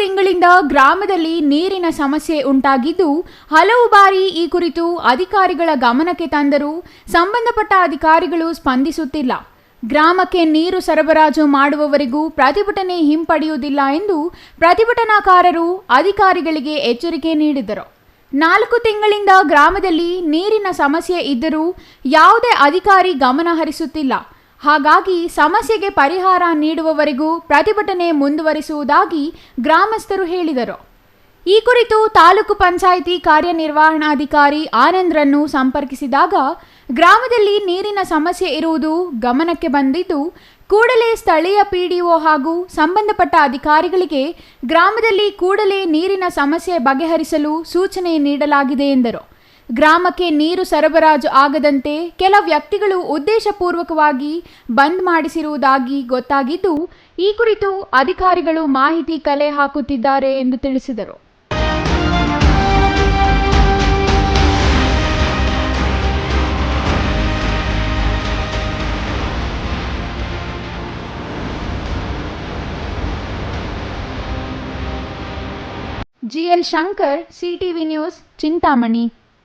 ತಿಂಗಳಿಂದ ಗ್ರಾಮದಲ್ಲಿ ನೀರಿನ ಸಮಸ್ಯೆ ಉಂಟಾಗಿದ್ದು, ಹಲವು ಬಾರಿ ಈ ಕುರಿತು ಅಧಿಕಾರಿಗಳ ಗಮನಕ್ಕೆ ತಂದರೂ ಸಂಬಂಧಪಟ್ಟ ಅಧಿಕಾರಿಗಳು ಸ್ಪಂದಿಸುತ್ತಿಲ್ಲ. ಗ್ರಾಮಕ್ಕೆ ನೀರು ಸರಬರಾಜು ಮಾಡುವವರೆಗೂ ಪ್ರತಿಭಟನೆ ಹಿಂಪಡೆಯುವುದಿಲ್ಲ ಎಂದು ಪ್ರತಿಭಟನಾಕಾರರು ಅಧಿಕಾರಿಗಳಿಗೆ ಎಚ್ಚರಿಕೆ ನೀಡಿದರು. ನಾಲ್ಕು ತಿಂಗಳಿಂದ ಗ್ರಾಮದಲ್ಲಿ ನೀರಿನ ಸಮಸ್ಯೆ ಇದ್ದರೂ ಯಾವುದೇ ಅಧಿಕಾರಿ ಗಮನ ಹರಿಸುತ್ತಿಲ್ಲ. ಹಾಗಾಗಿ ಸಮಸ್ಯೆಗೆ ಪರಿಹಾರ ನೀಡುವವರೆಗೂ ಪ್ರತಿಭಟನೆ ಮುಂದುವರಿಸುವುದಾಗಿ ಗ್ರಾಮಸ್ಥರು ಹೇಳಿದರು. ಈ ಕುರಿತು ತಾಲೂಕು ಪಂಚಾಯಿತಿ ಕಾರ್ಯನಿರ್ವಹಣಾಧಿಕಾರಿ ಆನಂದ್ರನ್ನು ಸಂಪರ್ಕಿಸಿದಾಗ ಗ್ರಾಮದಲ್ಲಿ ನೀರಿನ ಸಮಸ್ಯೆ ಇರುವುದು ಗಮನಕ್ಕೆ ಬಂದಿದ್ದು, ಕೂಡಲೇ ಸ್ಥಳೀಯ ಪಿಡಿಒ ಹಾಗೂ ಸಂಬಂಧಪಟ್ಟ ಅಧಿಕಾರಿಗಳಿಗೆ ಗ್ರಾಮದಲ್ಲಿ ಕೂಡಲೇ ನೀರಿನ ಸಮಸ್ಯೆ ಬಗೆಹರಿಸಲು ಸೂಚನೆ ನೀಡಲಾಗಿದೆ ಎಂದರು. ಗ್ರಾಮಕ್ಕೆ ನೀರು ಸರಬರಾಜು ಆಗದಂತೆ ಕೆಲ ವ್ಯಕ್ತಿಗಳು ಉದ್ದೇಶಪೂರ್ವಕವಾಗಿ ಬಂದ್ ಮಾಡಿಸಿರುವುದಾಗಿ ಗೊತ್ತಾಗಿದ್ದು, ಈ ಕುರಿತು ಅಧಿಕಾರಿಗಳು ಮಾಹಿತಿ ಕಲೆ ಹಾಕುತ್ತಿದ್ದಾರೆ ಎಂದು ತಿಳಿಸಿದರು. GL Shankar, CTV news, Chintamani.